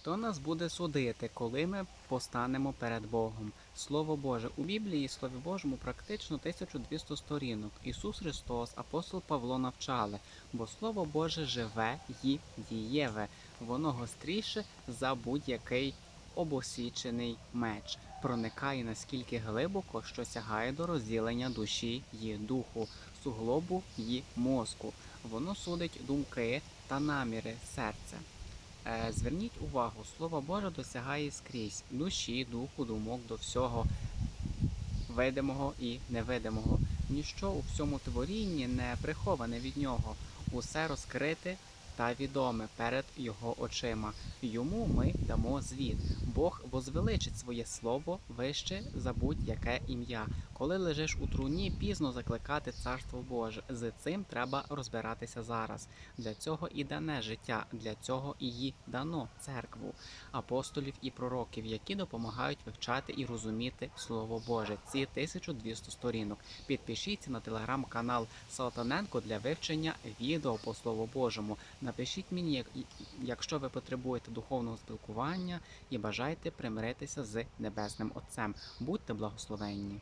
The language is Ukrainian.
Хто нас буде судити, коли ми постанемо перед Богом? Слово Боже у Біблії, Слові Божому, практично 1200 сторінок. Ісус Христос, апостол Павло навчали, бо Слово Боже живе і дієве. Воно гостріше за будь-який обосічений меч. Проникає наскільки глибоко, що сягає до розділення душі й духу, суглобу й мозку. Воно судить думки та наміри серця. Е, Зверніть увагу, Слово Боже досягає скрізь душі, духу, думок до всього видимого і невидимого. Ніщо у всьому творінні не приховане від нього, усе розкрите та відоме перед його очима. Йому ми дамо звіт. Бог возвеличить своє слово вище за будь-яке ім'я. Коли лежиш у труні, пізно закликати царство Боже. З цим треба розбиратися зараз. Для цього і дане життя, для цього їй дано церкву, апостолів і пророків, які допомагають вивчати і розуміти Слово Боже. Ці 1200 сторінок. Підпишіться на телеграм-канал Салтаненко для вивчення відео по Слову Божому. Напишіть мені, як- якщо ви потребуєте духовного спілкування і бажаєте примиритися з Небесним Отцем. Будьте благословенні!